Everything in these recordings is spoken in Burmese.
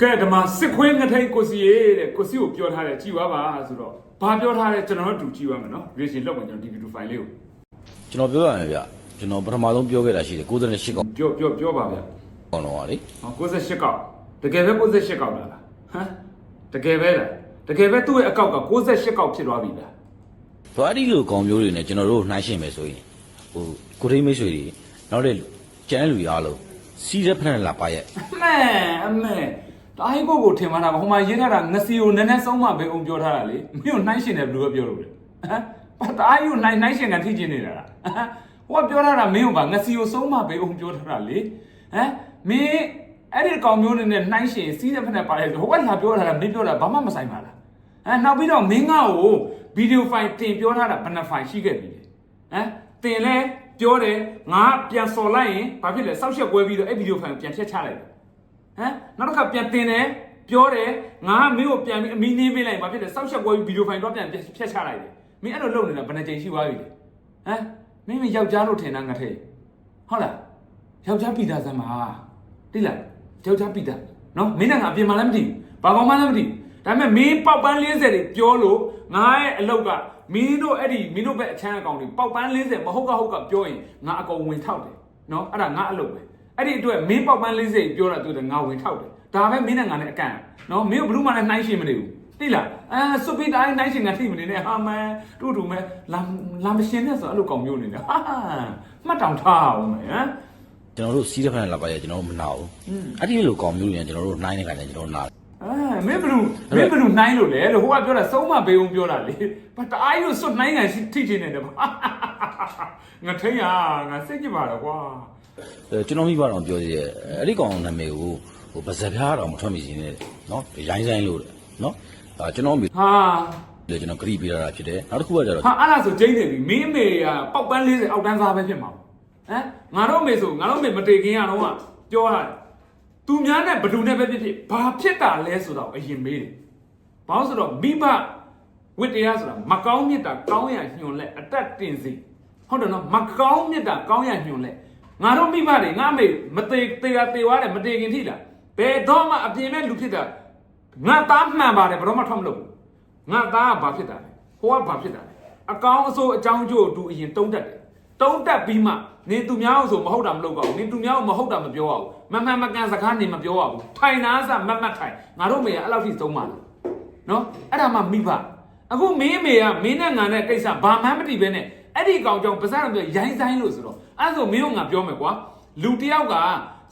ကဲဒီမှာစစ်ခွေးငထိန်ကိုစီရေတဲ့ကိုစီကိုပြောထားတယ်ကြည်ပါပါဆိုတော့ဘာပြောထားလဲကျွန်တော်တို့တူကြည်ပါမယ်နော်ရေရှင်လောက်မယ်ကျွန်တော်ဒီဗီဒီယိုဖိုင်လေးကို ကျွန်တော်ပြောရမယ်ဗျကျွန်တော်ပထမဆုံးပြောခဲ့တာရှိတယ်98កောက် ပြောပြောပြောပါဗျာ ကောင်တော့ကလေ ဟော68កောက်တကယ်ပဲ68កောက်လာလားဟမ်တကယ်ပဲလားတကယ်ပဲသူ့ရဲ့အကောက်က68កောက်ဖြစ်သွားပြီလား ဆိုအဲ့ဒီလိုကောင်မျိုးတွေနဲ့ကျွန်တော်တို့နှိုင်းရှင်းမယ်ဆိုရင်ဟိုကိုထိန်မိတ်ဆွေတွေနောက်တဲ့ကျန်တဲ့လူတွေအားလုံးစီးတဲ့ဖက်နဲ့လာပါရဲ့ အမဲအမဲ တာဟိကိုကိုထင်မှန်းတာဟိုမှာရေးထားတာငစီကိုနည်းနည်းဆုံးမပဲအောင်ပြောထားတာလေမင်းကိုနှိုင်းရှင်တယ်ဘယ်လိုပဲပြောလို့လဲဟမ်ဘာတာဟိကိုနှိုင်းနှိုင်းရှင်ကထိကျင်နေတာလားဟမ်ဟိုကပြောထားတာမင်းကိုပါငစီကိုဆုံးမပဲအောင်ပြောထားတာလေဟမ်မင်းအဲ့ဒီကောင်မျိုးတွေနဲ့နှိုင်းရှင်စီးတဲ့ဖက်နဲ့ပါလေဟိုကလာပြောထားတာမင်းပြောတာဘာမှမဆိုင်ပါလားဟမ်နောက်ပြီးတော့မင်းကကိုဗီဒီယိုဖိုင်တင်ပြောထားတာဘယ်နှဖိုင်ရှိခဲ့ပြီလဲဟမ်တင်လဲပြောတယ်ငါပြန်စော်လိုက်ရင်ဘာဖြစ်လဲစောက်ချက်ပွဲပြီးတော့အဲ့ဗီဒီယိုဖိုင်ကိုပြန်ထည့်ချလိုက်တယ် ဟမ်နောက်တစ်ခါပြန်တင်တယ်ပြောတယ်ငါကမင်းကိုပြန်ပြီးအမီးနှင်းပေးလိုက်ဘာဖြစ်လဲစောက်ချက်ကွဲပြီးဗီဒီယိုဖိုင်တော့ပြန်ဖြတ်ချလိုက်တယ်မင်းအဲ့လိုလုပ်နေတာဘယ်နှကြိမ်ရှိသွားပြီလဲဟမ်မင်းမယောက်ျားလို့ထင်တာငါထဲဟုတ်လားယောက်ျားပိသားစမ်းပါတိလားယောက်ျားပိသားနော်မင်းနဲ့ငါအပြင်မှာလည်းမသိဘူးဘာကောင်မှလည်းမသိဘူးဒါပေမဲ့မင်းပေါက်ပန်း40တွေပြောလို့ငါရဲ့အလောက်ကမင်းတို့အဲ့ဒီမင်းတို့ဘက်အချမ်းအကောင်တွေပေါက်ပန်း40မဟုတ်ကဟုတ်ကပြောရင်ငါအကောင်ဝင်ထောက်တယ်နော်အဲ့ဒါငါအလုပ်ပဲ အဲ့ဒီအတွက်မင်းပေါက်ပန်း40ပြောတာသူကငါဝင်ထောက်တယ်ဒါပဲမင်းနဲ့ငါနဲ့အကန့်နော်မင်းကဘလူးမနဲ့နှိုင်းရှင်မနေဘူးသိလားအဲစွပီတိုင်းနှိုင်းရှင်ကထိမနေနဲ့ဟာမန်တူတူမဲလာလာမရှင်နဲ့ဆိုအဲ့လိုကောင်မျိုးနေတယ်ဟာမှတ်တောင်ထားအောင်မယ်ဟမ်ကျွန်တော်တို့စီးတဲ့ဖက်နဲ့လာပါရဲ့ကျွန်တော်တို့မနာဘူးအဲ့ဒီလိုကောင်မျိုးတွေနဲ့ကျွန်တော်တို့နှိုင်းနေကြတယ်ကျွန်တော်တို့နာတယ်အဲမင်းဘလူးမင်းဘလူးနှိုင်းလို့လေလို့ဟိုကပြောတာစုံးမဘေးုံပြောတာလေဘာတအားကြီးစွတ်နှိုင်းကန်ထိချင်နေတယ်ဘာငါထိန်ရငါစိတ်ကြပါတော့ကွာအဲ ကျွန်တော်မိဘတော်ပြောသေးတယ်အဲ့ဒီကောင်နာမည်ကိုဟိုဗဇက်ပြားတော်မထွက်မိစင်းနဲ့နော်ရိုင်းဆိုင်လို့တယ်နော်ဒါကျွန်တော်မိဟာလေကျွန်တော်ဂရိပေးရတာဖြစ်တယ်နောက်တစ်ခုကကျတော့ဟာအဲ့ဒါဆိုကျင်းနေပြီမင်းအမေကပေါက်ပန်း40အောက်တန်းစားပဲဖြစ်မှာဟမ်ငါတို့အမေဆိုငါတို့အမေမတေခင်ရတော့ကပြောရတယ်သူများနဲ့ဘယ်သူနဲ့ပဲဖြစ်ဖြစ်ဘာဖြစ်တာလဲဆိုတော့အရင်မေးတယ်ဘာလို့ဆိုတော့မိဘဝိတ္တရားဆိုတာမကောင်းမြတ်တာကောင်းရညွန်လဲအတက်တင်စီဟုတ်တယ်နော်မကောင်းမြတ်တာကောင်းရညွန်လဲ ငါတို့မိဘတွေငါအမေမတေတေတာတေသွားတယ်မတေခင်ထိလားဘယ်တော့မှအပြင်မဲ့လူဖြစ်တာငါသားမှန်ပါတယ်ဘယ်တော့မှထွက်မလို့ဘူးငါသားကဘာဖြစ်တာလဲဟိုကဘာဖြစ်တာလဲအကောင်းအဆိုးအကြောင်းကျိုးတူအရင်တုံးတက်တယ်တုံးတက်ပြီးမှနင်သူများအောင်ဆိုမဟုတ်တာမလုပ်တော့ဘူးနင်သူများအောင်မဟုတ်တာမပြောရဘူးမမှန်မကန်စကားနေမပြောရဘူးထိုင်နာစမတ်မတ်ထိုင်ငါတို့မေကအဲ့လောက်ထိသုံးပါလားနော်အဲ့ဒါမှမိဘအခုမင်းအမေကမင်းနဲ့ငါနဲ့ကိစ္စဘာမှမတည်ပဲနဲ့ အဲ့ဒီကောင်ကြောင့်ပါစံပြောရိုင်းဆိုင်လို့ဆိုတော့အဲ့ဆိုမင်းတို့ငါပြောမယ်ကွာလူတစ်ယောက်က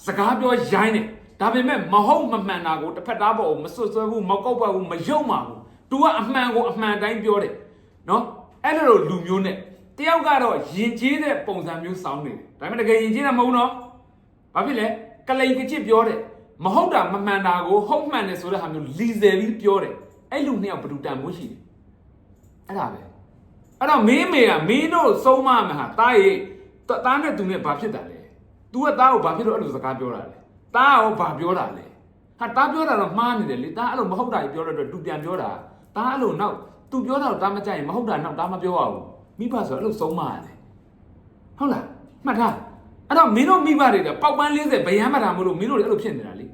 စကားပြောရိုင်းတယ်ဒါပေမဲ့မဟုတ်မမှန်တာကိုတစ်ဖက်သားပေါ်ကိုမစွတ်စွဲဘူးမကောက်ပါဘူးမယုံပါဘူး तू ကအမှန်ကိုအမှန်တိုင်းပြောတယ်နော်အဲ့လိုလူမျိုးနဲ့တယောက်ကတော့ယဉ်ကျေးတဲ့ပုံစံမျိုးစောင်းနေတယ်ဒါပေမဲ့တကယ်ယဉ်ကျေးတာမဟုတ်နော်ဘာဖြစ်လဲကလိန်ကချစ်ပြောတယ်မဟုတ်တာမမှန်တာကိုဟုတ်မှန်တယ်ဆိုတဲ့ဟာမျိုးလီဆယ်ပြီးပြောတယ်အဲ့လူနှစ်ယောက်ဘယ်သူတန်မိုးရှိတယ်အဲ့ဒါပဲ အဲ့တော့မင်းမေကမင်းတို့စုံမမှာဟာတားရဲ့တားနဲ့သူနဲ့ဘာဖြစ်တာလဲ तू ကတားကိုဘာဖြစ်လို့အဲ့လိုစကားပြောတာလဲတားရောဘာပြောတာလဲဟာတားပြောတာတော့မှားနေတယ်လေတားအဲ့လိုမဟုတ်တာကြီးပြောတဲ့အတွက်သူပြန်ပြောတာတားအဲ့လိုနောက်သူပြောတာကိုတားမကြိုက်ရင်မဟုတ်တာနောက်တားမပြောရဘူးမိဘဆိုအဲ့လိုဆုံးမရတယ်ဟုတ်လားမှတ်ထားအဲ့တော့မင်းတို့မိဘတွေကပေါက်ပန်း40ဗယံမတာမလို့မင်းတို့တွေအဲ့လိုဖြစ်နေတာလေ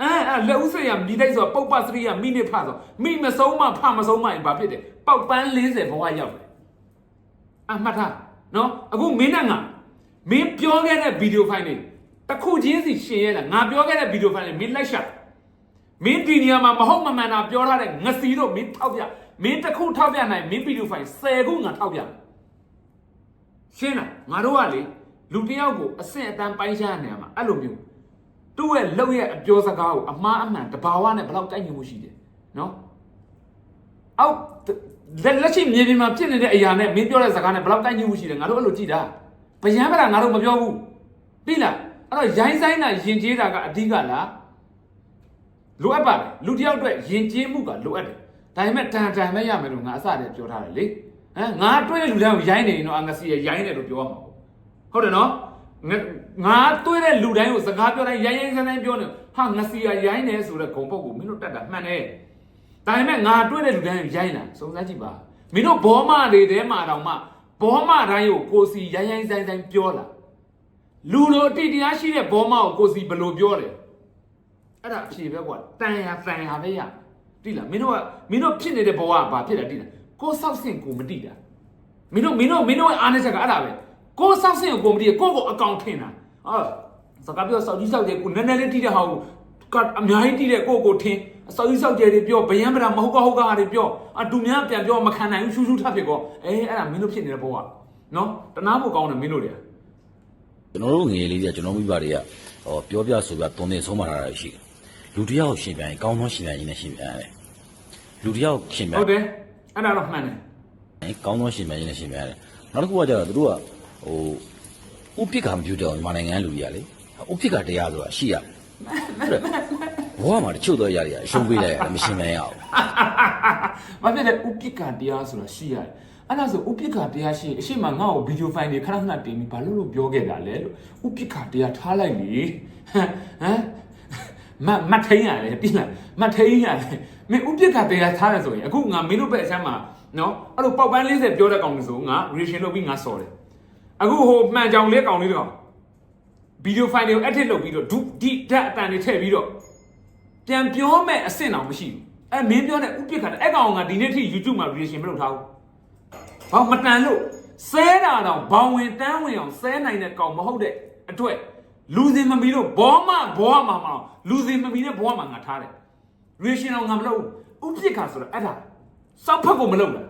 အဲအဲ့လက်ဥစိရမိလိုက်ဆိုပုပ္ပစရိယမိနစ်ဖဆိုမိမဆုံးမဖမဆုံးမရင်ဘာဖြစ်တယ်ပေါက်ပန်း40ဘဝရောက်တယ် အမှတ်ထားနော်အခုမင်းနဲ့ငါမင်းပြောခဲ့တဲ့ဗီဒီယိုဖိုင်တွေတစ်ခုချင်းစီရှင်ရဲတာငါပြောခဲ့တဲ့ဗီဒီယိုဖိုင်တွေမင်းလိုက်ရှာမင်းဒီနေရာမှာမဟုတ်မမှန်တာပြောထားတဲ့ငစီတော့မင်းထောက်ပြမင်းတစ်ခုထောက်ပြနိုင်မင်းဗီဒီယိုဖိုင်10ခုငါထောက်ပြရှင်းလားငါတို့ကလေလူတစ်ယောက်ကိုအဆင့်အတန်းပိုင်းခြားနေရမှာအဲ့လိုမျိုးသူ့ရဲ့လောက်ရဲ့အပြောစကားကိုအမှားအမှန်တဘာဝနဲ့ဘယ်လောက်တိုက်ညမှုရှိတယ်နော်အောက် လက်လက်ရှိမြေပြင်မှာဖြစ်နေတဲ့အရာနဲ့မင်းပြောတဲ့စကားနဲ့ဘယ်လောက်တိုက်ညမှုရှိတယ်ငါတို့အဲ့လိုကြည့်တာဗျံပရာငါတို့မပြောဘူးပြီလားအဲ့တော့ရိုင်းဆိုင်တာယဉ်ကျေးတာကအဓိကလားလိုအပ်ပါတယ်လူတစ်ယောက်အတွက်ယဉ်ကျေးမှုကလိုအပ်တယ်ဒါပေမဲ့တန်တန်မဲ့ရမယ်လို့ငါအစတည်းပြောထားတယ်လေဟမ်ငါတွေ့တဲ့လူတိုင်းကိုရိုင်းနေရင်တော့အငစီရရိုင်းတယ်လို့ပြောရမှာပေါ့ဟုတ်တယ်နော်ငါငါတွေ့တဲ့လူတိုင်းကိုစကားပြောတိုင်းရိုင်းရိုင်းဆန်းဆန်းပြောနေဟာငစီရရိုင်းတယ်ဆိုတဲ့ဂုံပုတ်ကိုမင်းတို့တတ်တာမှန်တယ် ဒါပေမဲ့ငါတွေ့တဲ့လူတိုင်းကိုရိုင်းတာစုံစမ်းကြည့်ပါမင်းတို့ဘောမတွေထဲမှာတောင်မှဘောမတိုင်းကိုကိုစီရိုင်းရိုင်းဆန်းဆန်းပြောလာလူလိုအတိတရားရှိတဲ့ဘောမကိုကိုစီဘယ်လိုပြောလဲအဲ့ဒါအဖြေပဲကွာတန်ရတန်ရပဲရတိလားမင်းတို့ကမင်းတို့ဖြစ်နေတဲ့ဘဝကဘာဖြစ်လဲတိလားကိုယ်ဆောက်ဆင့်ကိုမတိတာမင်းတို့မင်းတို့မင်းတို့ရဲ့အားနေချက်ကအဲ့ဒါပဲကိုယ်ဆောက်ဆင့်ကိုကိုမတိကိုယ့်ကိုအကောင်ထင်တာအာစကားပြောဆောက်ကြီးဆောက်တယ်ကိုနည်းနည်းလေးတိတဲ့ဟာကိုကအများကြီးတိတဲ့ကိုယ့်ကိုထင် ဆောက်ကြီးဆောက်တယ်တွေပြောဗယံပရာမဟုတ်ကဟုတ်ကဟာတွေပြောအတူများပြန်ပြောမခံနိုင်ဘူးရှူးရှူးထပ်ဖြစ်ကောအေးအဲ့ဒါမင်းတို့ဖြစ်နေတဲ့ဘဝနော်တနာဖို့ကောင်းတယ်မင်းတို့တွေကျွန်တော်တို့ငယ်လေးတွေကကျွန်တော်မိဘတွေကဟောပြောပြဆိုပြတုံးနေဆုံးမလာတာရှိတယ်လူတစ်ယောက်ရှင်ပြန်ရင်ကောင်းသောရှင်ပြန်ရင်လည်းရှင်ပြန်ရတယ်လူတစ်ယောက်ရှင်ပြန်ဟုတ်တယ်အဲ့ဒါတော့မှန်တယ်ရင်ကောင်းသောရှင်ပြန်ရင်လည်းရှင်ပြန်ရတယ်နောက်တစ်ခုကကျတော့သူတို့ကဟိုဥပိ္ပခာမပြုတော့မြန်မာနိုင်ငံလူကြီးကလေဥပိ္ပခာတရားဆိုတာရှိရတယ် ဘဝမှာတချို့တော့ရရအရှုံးပေးလိုက်ရတယ်မရှင်ပြန်ရအောင်။ဘာဖြစ်လဲဥပိ္ပကတရားဆိုတာရှိရတယ်။အဲ့ဒါဆိုဥပိ္ပကတရားရှိရင်အရှိမငါ့ကိုဗီဒီယိုဖိုင်တွေခဏခဏတင်ပြီးဘာလို့လို့ပြောခဲ့တာလဲလို့ဥပိ္ပကတရားထားလိုက်လေ။ဟမ်ဟမ်မမတ်ထိန်ရတယ်ပြီလားမတ်ထိန်ရတယ်မင်းဥပိ္ပကတရားထားရဆိုရင်အခုငါမင်းတို့ဘက်အချမ်းမှာနော်အဲ့လိုပေါက်ပန်း40ပြောတဲ့ကောင်တွေဆိုငါ reaction လုပ်ပြီးငါစော်တယ်။အခုဟိုမှန်ကြောင်လေးကောင်လေးတော့ဗီဒီယိုဖိုင်တွေကို edit လုပ်ပြီးတော့ဒုဒီဓာတ်အတန်တွေထည့်ပြီးတော့ ပြန်ပြောမဲ့အဆင့်တော့မရှိဘူးအဲမင်းပြောတဲ့ဥပိ္ပခါတဲ့အဲ့ကောင်ကဒီနေ့ထိ YouTube မှာ reaction မလုပ်ထားဘူးဘာမတန်လို့ဆဲတာတော့ဘောင်ဝင်တန်းဝင်အောင်ဆဲနိုင်တဲ့ကောင်မဟုတ်တဲ့အတွက်လူစင်မမီလို့ဘောမဘောမှာမအောင်လူစင်မမီတဲ့ဘောမှာငါထားတယ် reaction တော့ငါမလုပ်ဘူးဥပိ္ပခါဆိုတော့အဲ့ဒါစောက်ဖက်ကိုမလုပ်လား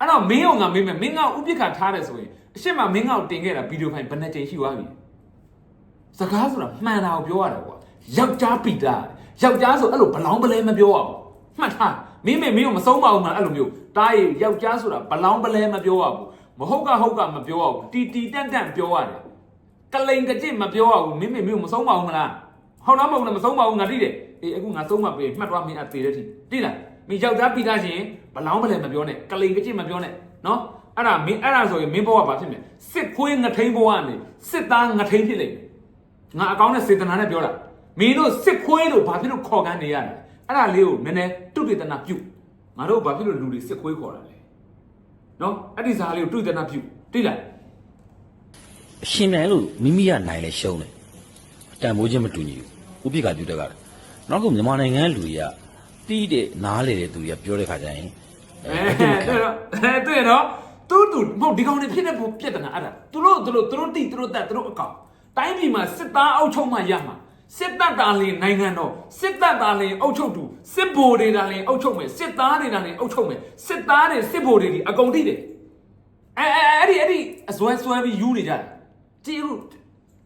အဲ့တော့မင်းအောင်ငါမင်းမယ်မင်းကဥပိ္ပခါထားတယ်ဆိုရင်အရှိမမင်းကတင်ခဲ့တာဗီဒီယိုဖိုင်ဘယ်နှကြိမ်ရှိသွားပြီစကားဆိုတာမှန်တာကိုပြောရတာကွာယောက်ျားပီတာ ယောက်ျားဆိုအဲ့လိုဘလောင်းပလဲမပြောရဘူးမှတ်ထားမင်းမေမင်းကိုမဆုံးပါဘူးမလားအဲ့လိုမျိုးတားရယောက်ျားဆိုတာဘလောင်းပလဲမပြောရဘူးမဟုတ်ကဟုတ်ကမပြောရဘူးတီတီတန့်တန့်ပြောရတယ်ကလိန်ကကြစ်မပြောရဘူးမင်းမေမင်းကိုမဆုံးပါဘူးမလားဟုတ်လားမဟုတ်လားမဆုံးပါဘူးငါသိတယ်အေးအခုငါဆုံးမပေးမှတ်သွားမင်းအသေးတဲ့ထိသိလားမင်းယောက်ျားပီတာရှင်ဘလောင်းပလဲမပြောနဲ့ကလိန်ကကြစ်မပြောနဲ့နော်အဲ့ဒါမင်းအဲ့ဒါဆိုရင်မင်းဘဝဘာဖြစ်မလဲစစ်ခွေးငထိန်ဘဝနဲ့စစ်သားငထိန်ဖြစ်လိမ့်မယ်ငါအကောင်းနဲ့စေတနာနဲ့ပြောတာ မင်းတို့စစ်ခွေးလို့ဘာဖြစ်လို့ခေါ်ကန်းနေရလဲအဲ့ဒါလေးကိုနည်းနည်းတုတေတနာပြုငါတို့ဘာဖြစ်လို့လူတွေစစ်ခွေးခေါ်တာလဲနော်အဲ့ဒီစားလေးကိုတုတေတနာပြုသိလားအရှင်ပြန်လို့မိမိကနိုင်လဲရှုံးတယ်တန်ဖိုးချင်းမတူညီဘူးဥပိ္ပခာပြုတဲ့ကလည်းနောက်ကမြန်မာနိုင်ငံလူကြီးကတီးတဲ့နားလေတဲ့သူကြီးကပြောတဲ့ခါကျရင်အဲတွေ့တော့အဲတွေ့တော့တူတူမဟုတ်ဒီကောင်တွေဖြစ်တဲ့ပုံပြက်တနာအဲ့ဒါသူတို့သူတို့သူတို့တိသူတို့တက်သူတို့အကောင်တိုင်းပြည်မှာစစ်သားအောက်ချုပ်မှရမှာ စစ်တပ်တာလင်နိုင်ငံတော်စစ်တပ်တာလင်အုပ်ချုပ်သူစစ်ဗိုလ်တွေတာလင်အုပ်ချုပ်မယ်စစ်သားတွေတာလင်အုပ်ချုပ်မယ်စစ်သားတွေစစ်ဗိုလ်တွေဒီအကုန်တိတယ်အဲအဲအဲ့ဒီအဲ့ဒီအစွဲစွဲပြီးယူနေကြတယ်ကြည့်ဦး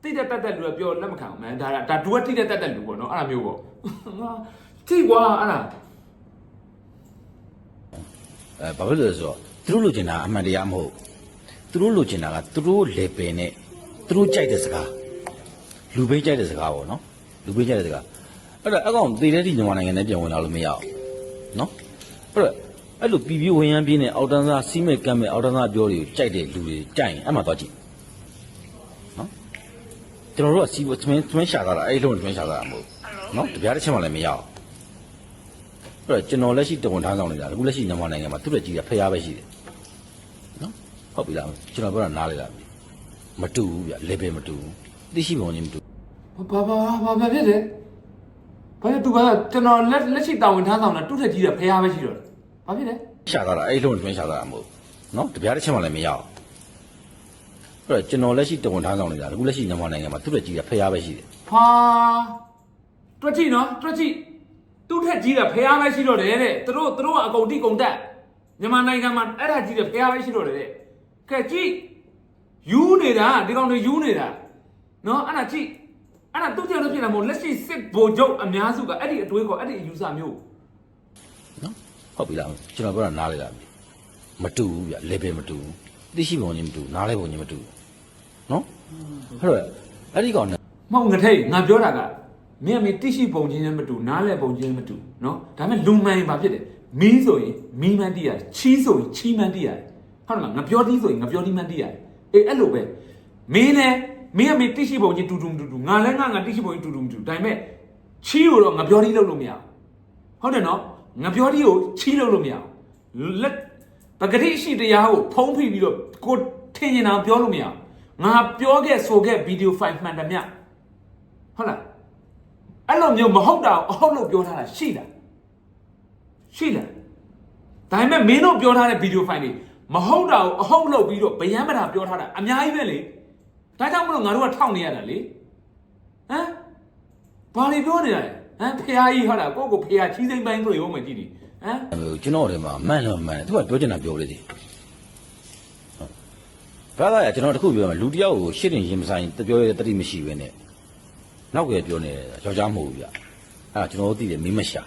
တိတဲ့တက်တက်လူကပြောလက်မခံဘူးမန်ဒါဒါဒူကတိတဲ့တက်တက်လူပေါ့နော်အဲ့လိုမျိုးပေါ့ငါတိကွာအဲ့ဒါအဲဘာဖြစ်လို့လဲဆိုတော့သူတို့လိုချင်တာအမှန်တရားမဟုတ်သူတို့လိုချင်တာကသူတို့ level နဲ့သူတို့ကြိုက်တဲ့စကားလူပေးကြိုက်တဲ့စကားပေါ့နော် လူပေးကြိုက်တဲ့စကားအဲ့တော့အကောင်တည်တဲ့ဒီမြန်မာနိုင်ငံနဲ့ပြန်ဝင်လာလို့မရအောင်နော်အဲ့တော့အဲ့လိုပြည်ပြဝင်ရန်ပြင်းနဲ့အောက်တန်းစားစီးမဲ့ကမ်းမဲ့အောက်တန်းစားပြောတွေကိုကြိုက်တဲ့လူတွေကြိုက်ရင်အဲ့မှာတော့ကြည့်နော်ကျွန်တော်တို့ကစီးသမင်းသမင်းရှာတာအဲ့လုံးသမင်းရှာတာမဟုတ်နော်တပြားတစ်ချက်မှလည်းမရအောင်အဲ့တော့ကျွန်တော်လက်ရှိတဝန်ထမ်းဆောင်နေတာအခုလက်ရှိမြန်မာနိုင်ငံမှာသူ့ရဲ့ကြီးကဖျားပဲရှိတယ်နော်ဟုတ်ပြီလားကျွန်တော်ပြောတာနားလေလားမတူဘူးဗျ level မတူဘူးသိရှိပုံချင်းမတူ ဘာဘာဘာဘာဖြစ်လဲဘာလဲသူကကျွန်တော်လက်လက်ရှိတာဝန်ထမ်းဆောင်တာတုထက်ကြီးတာဖះပဲရှိတော့တယ်ဘာဖြစ်လဲရှာတာအဲ့လုံးတွင်းရှာတာမဟုတ်နော်တပြားတစ်ချက်မှလည်းမရအောင်အဲ့တော့ကျွန်တော်လက်ရှိတဝန်ထမ်းဆောင်နေတာအခုလက်ရှိမြန်မာနိုင်ငံမှာသူ့ရဲ့ကြီးကဖျားပဲရှိတယ်ဟာတွက်ကြည့်နော်တွက်ကြည့်တုထက်ကြီးတာဖះပဲရှိတော့တယ်တဲ့သူတို့သူတို့ကအကုန်တိကုန်တက်မြန်မာနိုင်ငံမှာအဲ့ဒါကြီးတယ်ဖះပဲရှိတော့တယ်တဲ့ကဲကြည့်ယူနေတာဒီကောင်တွေယူနေတာနော်အဲ့ဒါကြည့် အဲ့ဒါသူ့ကြောင့်လည်းဖြစ်တာမဟုတ်လက်ရှိစစ်ဗိုလ်ချုပ်အများစုကအဲ့ဒီအတွေးခေါ်အဲ့ဒီအယူဆမျိုးနော်ဟုတ်ပြီလားကျွန်တော်ပြောတာနားလေလားမတူဘူးဗျ level မတူဘူးသိရှိပုံချင်းမတူဘူးနားလဲပုံချင်းမတူဘူးနော်အဲ့တော့အဲ့ဒီကောင်နဲ့မဟုတ်ငထိတ်ငါပြောတာကမင်းအမေတိရှိပုံချင်းနဲ့မတူနားလဲပုံချင်းနဲ့မတူနော်ဒါပေမဲ့လူမှန်ရင်ဘာဖြစ်တယ်မီးဆိုရင်မီးမှန်တိရတယ်ချီးဆိုရင်ချီးမှန်တိရတယ်ဟုတ်တယ်မလားငါပြောသီးဆိုရင်ငါပြောသီးမှန်တိရတယ်အေးအဲ့လိုပဲမင်းလည်း မင်းအမေတိရှိပုံချင်းတူတူမတူတူငါလည်းငါငါတိရှိပုံချင်းတူတူမတူဒါပေမဲ့ချီးကိုတော့ငါပြောသီးလုပ်လို့မရဘူးဟုတ်တယ်နော်ငါပြောသီးကိုချီးလုပ်လို့မရဘူးလက်ပဂတိရှိတရားကိုဖုံးဖိပြီးတော့ကိုထင်နေတာပြောလို့မရဘူးငါပြောခဲ့ဆိုခဲ့ဗီဒီယိုဖိုင်မှန်တယ်မြဟုတ်လားအဲ့လိုမျိုးမဟုတ်တာကိုအဟုတ်လို့ပြောထားတာရှိလားရှိလားဒါပေမဲ့မင်းတို့ပြောထားတဲ့ဗီဒီယိုဖိုင်တွေမဟုတ်တာကိုအဟုတ်လို့ပြီးတော့ဗယံမတာပြောထားတာအများကြီးပဲလေ ဒါကြောင့်မလို့ငါတို့ကထောက်နေရတာလေဟမ်ဘာတွေပြောနေတာလဲဟမ်ဖះကြီးဟုတ်လားကိုယ့်ကိုဖះချီးစိမ့်ပိုင်းဆိုရုံးမှကြည့်ดิဟမ်ဟိုကျွန်တော်တွေမှာမှန်လို့မှန်တယ်သူကပြောချင်တာပြောလေသေးဘာသာရကျွန်တော်တခုပြောမှာလူတစ်ယောက်ကိုရှစ်တင်ရင်မဆိုင်တပြောရတဲ့တတိမရှိဘဲနဲ့နောက်ကပြောနေတယ်ယောက်ျားမဟုတ်ဘူးဗျအဲ့ဒါကျွန်တော်တို့သိတယ်မင်းမရှာ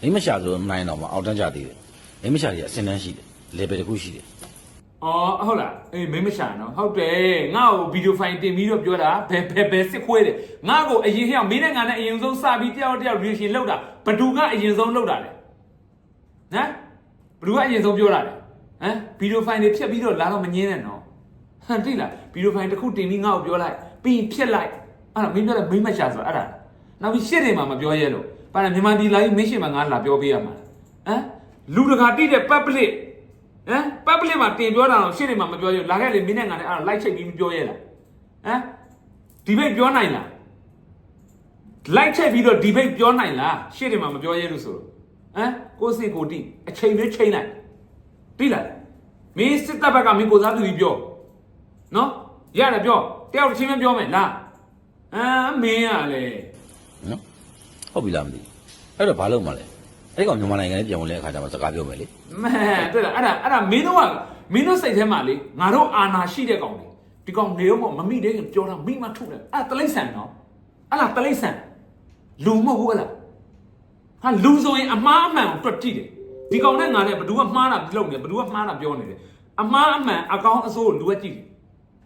မင်းမရှာဆိုတော့နိုင်တော့မှအောက်တန်းကြသေးတယ်မင်းမရှာကြီးအစင်းတန်းရှိတယ်လေဘယ်တစ်ခုရှိတယ် အော်ဟုတ်လားအေးမင်းမရှာနော်ဟုတ်တယ်ငါ့ကိုဗီဒီယိုဖိုင်တင်ပြီးတော့ပြောတာဘယ်ဘယ်ဘယ်စစ်ခွဲတယ်ငါ့ကိုအရင်ဟျောက်မင်းနဲ့ငါနဲ့အရင်ဆုံးစပြီးတယောက်တယောက် reaction လောက်တာဘသူကအရင်ဆုံးလောက်တာလဲဟမ်ဘသူကအရင်ဆုံးပြောတာလဲဟမ်ဗီဒီယိုဖိုင်တွေဖြတ်ပြီးတော့လာတော့မငင်းနဲ့နော်ဟမ်တိလားဗီဒီယိုဖိုင်တစ်ခုတင်ပြီးငါ့ကိုပြောလိုက်ပြီးရင်ဖြတ်လိုက်အဲ့ဒါမင်းပြောတယ်မင်းမရှာဆိုတာအဲ့ဒါနောက်ပြီးရှစ်တယ်မှာမပြောရဲလို့ဘာလဲမြန်မာပြည်လာပြီးမင်းရှင်မှာငါလာပြောပေးရမှာဟမ်လူတကာတိတဲ့ public ဟမ်ပတ်ပလစ်မှာတင်ပြောတာတော့ရှင်းနေမှာမပြောရဘူးလာခဲ့လေမင်းနဲ့ငါနဲ့အဲ့ဒါလိုက်ချိတ်ပြီးမပြောရဲလားဟမ်ဒီဘိတ်ပြောနိုင်လားလိုက်ချိတ်ပြီးတော့ဒီဘိတ်ပြောနိုင်လားရှင်းနေမှာမပြောရဲလို့ဆိုတော့ဟမ်ကိုစစ်ကိုတိအချိန်လေးချိန်လိုက်ပြီလားမင်းစစ်တပ်ဘက်ကမင်းကိုစားသူကြီးပြောနော်ရတယ်ပြောတယောက်တစ်ချင်းမပြောမယ်လားအမ်မင်းကလေနော်ဟုတ်ပြီလားမသိဘူးအဲ့တော့ဘာလုပ်မှလဲ အဲ့ဒီကောင်မြန်မာနိုင်ငံနဲ့ပြန်ဝင်တဲ့အခါကျမှစကားပြောမယ်လေမဲတဲ့လားအဲ့ဒါအဲ့ဒါမင်းတို့ကမင်းတို့စိတ်ထဲမှာလေငါတို့အာနာရှိတဲ့ကောင်တွေဒီကောင်နေတော့မမိတဲ့ခင်ပြောတာမိမထုတ်တယ်အဲ့ဒါတလိမ့်ဆန်နော်အဲ့ဒါတလိမ့်ဆန်လူမဟုတ်ဘူးအဲ့လားဟာလူဆိုရင်အမှားအမှန်ကိုတွက်ကြည့်တယ်ဒီကောင်နဲ့ငါနဲ့ဘယ်သူကမှားတာလုပ်နေဘယ်သူကမှားတာပြောနေတယ်အမှားအမှန်အကောင်အစိုးကိုလူကကြည့်တယ်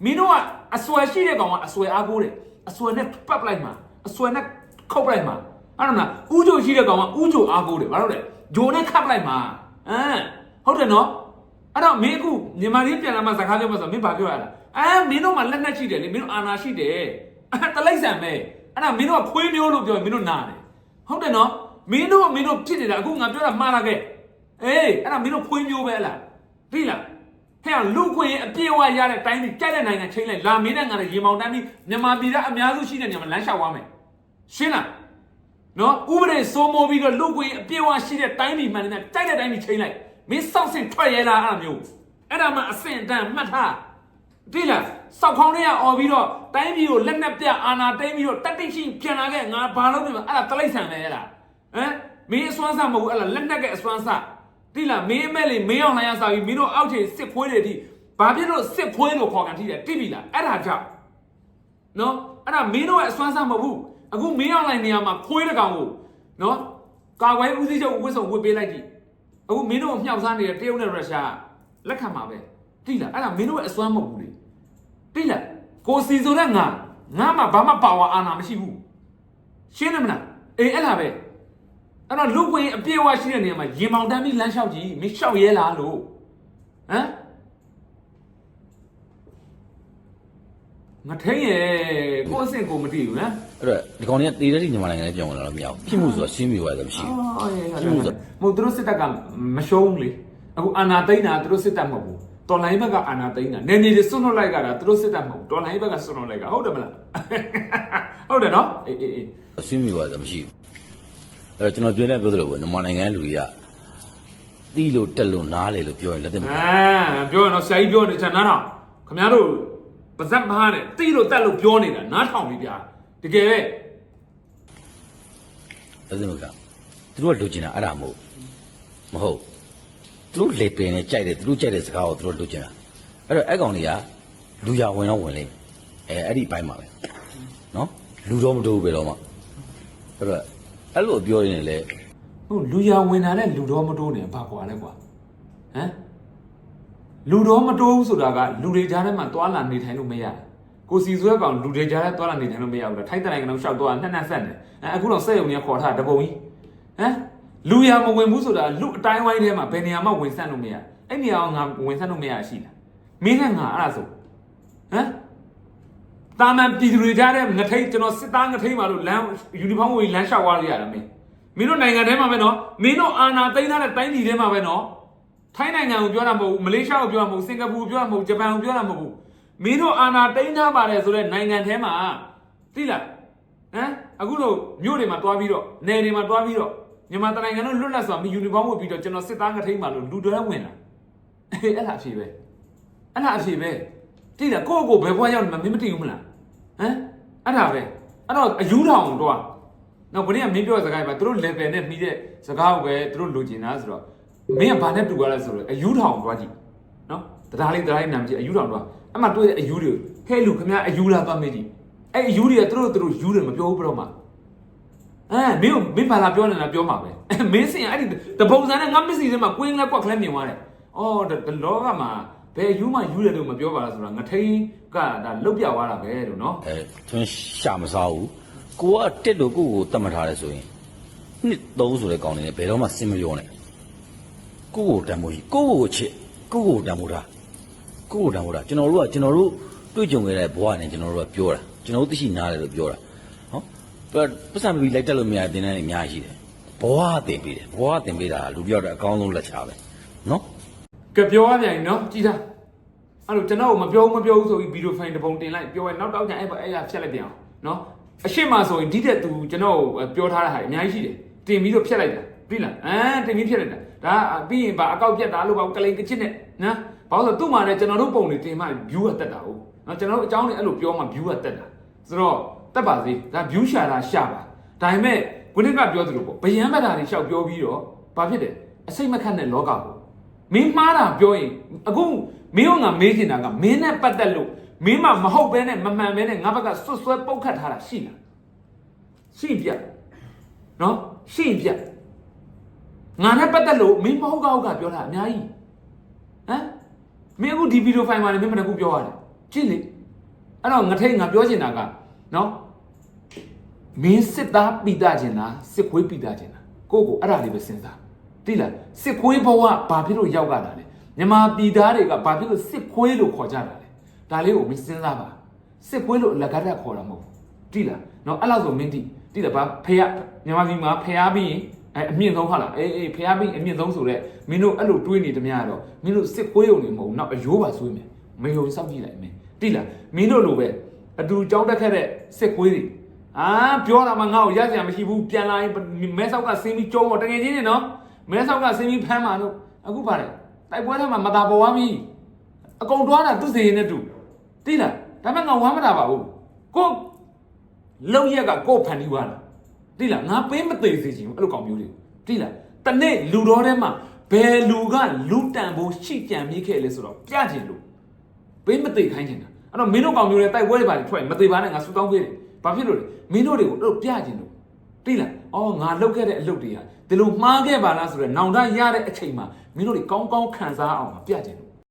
မင်းတို့ကအစွဲရှိတဲ့ကောင်ကအစွဲအားကိုးတယ်အစွဲနဲ့ပတ်ပလိုက်မှာအစွဲနဲ့ခုတ်ပလိုက်မှာ အဲ့ဒါမလားဥကြိုရှိတဲ့ကောင်ကဥကြိုအားကိုးတယ်ဘာလို့လဲဂျိုနဲ့ခတ်ပလိုက်မှာအမ်ဟုတ်တယ်နော်အဲ့တော့မင်းအခုမြန်မာပြည်ပြန်လာမှစကားပြောမှဆိုမင်းဘာပြောရလဲအဲမင်းတို့မှလက်နက်ရှိတယ်လေမင်းတို့အာနာရှိတယ်အဲတလိမ့်ဆန်ပဲအဲ့ဒါမင်းတို့ကခွေးမျိုးလို့ပြောရင်မင်းတို့နာတယ်ဟုတ်တယ်နော်မင်းတို့ကမင်းတို့ဖြစ်နေတာအခုငါပြောတာမှားလာခဲ့အေးအဲ့ဒါမင်းတို့ခွေးမျိုးပဲလားသိလားဟဲ့လူခွေးအပြည့်အဝရတဲ့တိုင်းပြည်ကြိုက်တဲ့နိုင်ငံချင်းလိုက်လာမင်းနဲ့ငါနဲ့ရေမောင်တန်းပြီးမြန်မာပြည်ကအများစုရှိတဲ့နေရာမှာလမ်းလျှောက်သွားမယ်ရှင်းလား နော်ဥပဒေစိုးမိုးပြီးတော့လူခွေးအပြည့်အဝရှိတဲ့တိုင်းပြည်မှန်တယ်ကြိုက်တဲ့တိုင်းပြည်ချင်းလိုက်မင်းစောင့်စင်ထွက်ရဲလားအဲ့လိုမျိုးအဲ့ဒါမှအစင်အတန်မှတ်ထားဒီလားစောက်ခေါင်းတွေကអော်ပြီးတော့တိုင်းပြည်ကိုလက်နက်ပြအာနာတိမ့်ပြီးတော့တက်တိရှိပြန်လာခဲ့ငါဘာလို့ပြမအဲ့ဒါတလိမ့်ဆန်ပဲအဲ့ဒါဟမ်မင်းအစွမ်းစားမဟုတ်ဘူးအဲ့ဒါလက်နက်ကအစွမ်းစားဒီလားမင်းအမဲလေးမင်းအောင်နိုင်ရစားပြီးမင်းတို့အောက်ခြေစစ်ခွေးတွေဒီဘာဖြစ်လို့စစ်ခွေးလို့ခေါ်ကန်ထိတယ်တိပြီလားအဲ့ဒါကြောင့်နော်အဲ့ဒါမင်းတို့ရဲ့အစွမ်းစားမဟုတ်ဘူး အခုမင်းအောင်နိုင်နေရာမှာခွေးတကောင်ကိုနော်ကာကွယ်ဦးစီးချုပ်ဝစ်စုံဝစ်ပေးလိုက်ကြည့်အခုမင်းတို့မြောက်စားနေတဲ့တရုတ်နဲ့ရုရှားလက်ခံပါပဲတိလားအဲ့ဒါမင်းတို့ရဲ့အစွမ်းမဟုတ်ဘူးလေတိလားကိုစီဆိုတဲ့ငါငါမှဘာမှပါဝါအာဏာမရှိဘူးရှင်းတယ်မလားအေးအဲ့လားပဲအဲ့တော့လူ့ဝင်အပြည့်အဝရှိတဲ့နေရာမှာရင်မောင်တန်းပြီးလမ်းလျှောက်ကြည့်မင်းလျှောက်ရဲလားလို့ဟမ်ငါထိန်ရဲ့ကိုယ့်အဆင့်ကိုမသိဘူးဟမ် အဲ့တော့ဒီကောင်တွေကတည်တဲ့ဒီမြန်မာနိုင်ငံနဲ့ပြန်ဝင်လာတော့မရဘူးဖြစ်မှုဆိုတော့ရှင်းပြရတယ်မရှိဘူးအော်ရရရမဟုတ်သူတို့စစ်တပ်ကမရှုံးလေအခုအာနာသိန်းတာသူတို့စစ်တပ်မဟုတ်ဘူးတော်လိုင်းဘက်ကအာနာသိန်းတာနေနေတွေစွန့်လွတ်လိုက်ကတာသူတို့စစ်တပ်မဟုတ်တော်လိုင်းဘက်ကစွန့်လွတ်လိုက်ကဟုတ်တယ်မလားဟုတ်တယ်နော်အေးအေးအေးရှင်းပြရတယ်မရှိဘူးအဲ့တော့ကျွန်တော်ပြောနေပြောသလိုပဲမြန်မာနိုင်ငံလူတွေကတီးလို့တက်လို့နားလေလို့ပြောရင်လက်သက်မခံအာပြောရတော့ဆရာကြီးပြောနေချင်နားတော့ခင်ဗျားတို့ပါဇက်မဟာနဲ့တိလို့တက်လို့ပြောနေတာနားထောင်ပြီဗျာ တကယ်ပဲလက်သက်မခံသူတို့ကလိုချင်တာအဲ့ဒါမဟုတ်မဟုတ်သူတို့လေပင်နဲ့ကြိုက်တယ်သူတို့ကြိုက်တဲ့စကားကိုသူတို့လိုချင်တာအဲ့တော့အဲ့ကောင်တွေကလူရဝင်တော့ဝင်လိမ့်မယ်အဲအဲ့ဒီဘိုင်းမှာပဲနော်လူတော့မတိုးဘူးပဲတော့မှအဲ့တော့အဲ့လိုပြောရင်လည်းဟုတ်လူရဝင်တာနဲ့လူတော်မတိုးနေဘာကွာလဲကွာဟမ်လူတော်မတိုးဘူးဆိုတာကလူတွေကြားထဲမှာတွာလာနေထိုင်လို့မရဘူး ကိုစီဆွဲကောင်လူတွေကြားထဲတွာလာနေထိုင်လို့မရဘူးလားထိုက်တဲ့နိုင်ငံလုံးရှောက်တော့နှက်နှက်ဆက်နေအဲအခုတော့စက်ရုံကြီးခေါ်ထားတပုံကြီးဟမ်လူရမဝင်ဘူးဆိုတာလူအတိုင်းဝိုင်းထဲမှာဘယ်နေရာမှဝင်ဆက်လို့မရအဲ့နေရာကငါဝင်ဆက်လို့မရရှိလားမင်းနဲ့ငါအဲ့ဒါဆိုဟမ်တာမန်ပြည်သူတွေကြားထဲငထိတ်ကျွန်တော်စစ်သားငထိတ်မှာလို့လမ်းယူနီဖောင်းဝင်လမ်းလျှောက်သွားလို့ရတာမင်းမင်းတို့နိုင်ငံထဲမှာပဲနော်မင်းတို့အာဏာသိမ်းထားတဲ့တိုင်းပြည်ထဲမှာပဲနော်ထိုင်းနိုင်ငံကိုပြောတာမဟုတ်ဘူးမလေးရှားကိုပြောတာမဟုတ်ဘူးစင်ကာပူကိုပြောတာမဟုတ်ဘူးဂျပန်ကိုပြောတာမဟုတ်ဘူး မင်းတို့အာဏာသိမ်းထားပါတယ်ဆိုတဲ့နိုင်ငံထဲမှာသိလားဟမ်အခုလို့မြို့တွေမှာတွားပြီးတော့နယ်တွေမှာတွားပြီးတော့မြန်မာတိုင်းနိုင်ငံတို့လွတ်လပ်စွာမီယူနီဖောင်းဝတ်ပြီးတော့ကျွန်တော်စစ်သားငထိန်ပါလို့လူတွေဝင်လာအေးအဲ့ဒါအဖြစ်ပဲအဲ့ဒါအဖြစ်ပဲတိတယ်ကိုယ့်ကိုယ်ဘယ်ဘွားရောက်နေမှမင်းမသိဘူးမလားဟမ်အဲ့ဒါပဲအဲ့တော့အယူထောင်တော့နောက်ဘယ်နည်းကမင်းပြောတဲ့စကားပဲသူတို့ level နဲ့ပြီးတဲ့စကားကိုပဲသူတို့လိုချင်တာဆိုတော့မင်းကဘာနဲ့တူရလဲဆိုတော့အယူထောင်တွားကြည့်နော် တရားလေးတရားလေးနာမကြည့်အယူထောင်တွားအဲ့မှာတွေ့တဲ့အယူတွေဟဲ့လူခင်ဗျာအယူလာသွားမေးကြည့်အဲ့အယူတွေကသူတို့သူတို့ယူတယ်မပြောဘူးဘယ်တော့မှအဲမင်းကိုမင်းဘာလာပြောနေတာပြောမှာပဲအဲမင်းစင်အဲ့ဒီတပုံစံနဲ့ငါမစ္စည်းစင်းမှာကွင်းလက်ကွက်ကလည်းမြင်သွားတယ်။အော်ဒါလောကမှာဘယ်ယူမှယူတယ်လို့မပြောပါလားဆိုတာငထိန်ကဒါလုတ်ပြသွားတာပဲလို့နော်အဲသွင်းရှာမစားဘူးကိုကတက်လို့ကိုကိုတတ်မှတ်ထားတယ်ဆိုရင်နှစ်သုံးဆိုတဲ့ကောင်းနေတယ်ဘယ်တော့မှစင်မပြောနဲ့ကိုကိုတန်မိုးကြီးကိုကိုချစ်ကိုကိုတန်မိုးတာ ကိုကိုတန်မိုးတာကျွန်တော်တို့ကကျွန်တော်တို့တွေ့ကြုံခဲ့တဲ့ဘဝနဲ့ကျွန်တော်တို့ကပြောတာကျွန်တော်တို့သိရှိနားတယ်လို့ပြောတာနော်ပတ်စံပြီးလိုက်တက်လို့မရတဲ့တင်းတန်းတွေအများကြီးရှိတယ်ဘဝတင်ပေးတယ်ဘဝတင်ပေးတာလူပြောက်တဲ့အကောင်းဆုံးလက်ချပဲနော်ကပြောရပြန်နော်ကြည်သားအဲ့လိုကျွန်တော်မပြောဘူးမပြောဘူးဆိုပြီးဗီဒီယိုဖိုင်တစ်ပုံတင်လိုက်ပြောရင်နောက်တော့ကျအဲ့အဲ့ရဖြတ်လိုက်ပြန်အောင်နော်အရှိမဆိုရင်ဒီတဲ့သူကျွန်တော်ပြောထားတဲ့ဟာအများကြီးရှိတယ်တင်ပြီးတော့ဖြတ်လိုက်တာပြီလားအဲတင်ပြီးဖြတ်လိုက်တာဒါပြီးရင်ဗာအကောက်ပြတ်တာလို့ဗာကလိန်ကချစ်နဲ့နော် ဘာလို့ဆိုသူ့မှာလည်းကျွန်တော်တို့ပုံတွေတင်မှ view ကတက်တာဟုတ်နော်ကျွန်တော်တို့အကြောင်းတွေအဲ့လိုပြောမှ view ကတက်တာဆိုတော့တက်ပါစေဒါ view ရှာတာရှာပါဒါပေမဲ့ခုနကပြောသလိုပေါ့ဗျံပတာတွေရှောက်ပြောပြီးတော့ဘာဖြစ်တယ်အစိတ်မခတ်တဲ့လောကပေါ့မင်းမှားတာပြောရင်အခုမင်းကငါမေးချင်တာကမင်းနဲ့ပတ်သက်လို့မင်းမမဟုတ်ဘဲနဲ့မမှန်ဘဲနဲ့ငါဘက်ကဆွတ်ဆွဲပုတ်ခတ်ထားတာရှိလားရှိပြနော်ရှိပြငါနဲ့ပတ်သက်လို့မင်းမဟုတ်ကဟုတ်ကပြောတာအများကြီးဟမ် မင်းအခုဒီဗီဒီယိုဖိုင်မှာလည်းမင်းမတကူပြောရတယ်ကြည့်လေအဲ့တော့ငါထိတ်ငါပြောချင်တာကနော်မင်းစစ်သားပိတာချင်တာစစ်ခွေးပိတာချင်တာကိုယ့်ကိုအဲ့ဒါလေးပဲစဉ်းစားတိလားစစ်ခွေးဘဝဘာဖြစ်လို့ရောက်လာတာလဲမြန်မာပြည်သားတွေကဘာဖြစ်လို့စစ်ခွေးလို့ခေါ်ကြတာလဲဒါလေးကိုမင်းစဉ်းစားပါစစ်ခွေးလို့လက်ကားတက်ခေါ်တာမဟုတ်ဘူးတိလားနော်အဲ့လောက်ဆိုမင်းတိတိလားဘာဖះမြန်မာပြည်မှာဖះပြီးရင် အဲအမြင့်ဆုံးဟုတ်လားအေးအေးဖះပြီးအမြင့်ဆုံးဆိုတော့မင်းတို့အဲ့လိုတွေးနေတမရတော့မင်းတို့စစ်ခွေးုံနေမဟုတ်ဘူးနောက်အယိုးပါဆွေးမယ်မယုံစောက်ကြည့်လိုက်မင်းတိလားမင်းတို့လိုပဲအတူကြောင်းတက်ခဲ့တဲ့စစ်ခွေးတွေအာပြောတာမှငါ့ကိုရစရာမရှိဘူးပြန်လာရင်မဲဆောက်ကဆင်းပြီးကျုံးတော့တကယ်ချင်းနေနော်မဲဆောက်ကဆင်းပြီးဖမ်းมาလို့အခုပါတယ်တိုက်ပွဲထဲမှာမတာပေါ်သွားပြီအကုန်တွားတာသူ့စီရင်နဲ့တူတိလားဒါပေမဲ့ငါဝမ်းမတာပါဘူးကိုလုံရက်ကကိုဖန်ပြီးွားတာ တိလားငါပေးမသေးစေချင်ဘူးအဲ့လိုကောင်မျိုးတွေတိလားတနေ့လူတော်ထဲမှာဘယ်လူကလူတန်ဖို့ရှိကြံမိခဲ့လဲဆိုတော့ပြချင်လို့ပေးမသေးခိုင်းချင်တာအဲ့တော့မင်းတို့ကောင်မျိုးတွေတိုက်ပွဲတွေပါလေထွက်မသေးပါနဲ့ငါစူတောင်းပေးတယ်ဘာဖြစ်လို့လဲမင်းတို့တွေကိုအဲ့လိုပြချင်လို့တိလားအော်ငါလုပ်ခဲ့တဲ့အလုပ်တွေကဒီလိုမှားခဲ့ပါလားဆိုတော့နောင်တရတဲ့အချိန်မှာမင်းတို့တွေကောင်းကောင်းခံစားအောင်ပြကြတယ်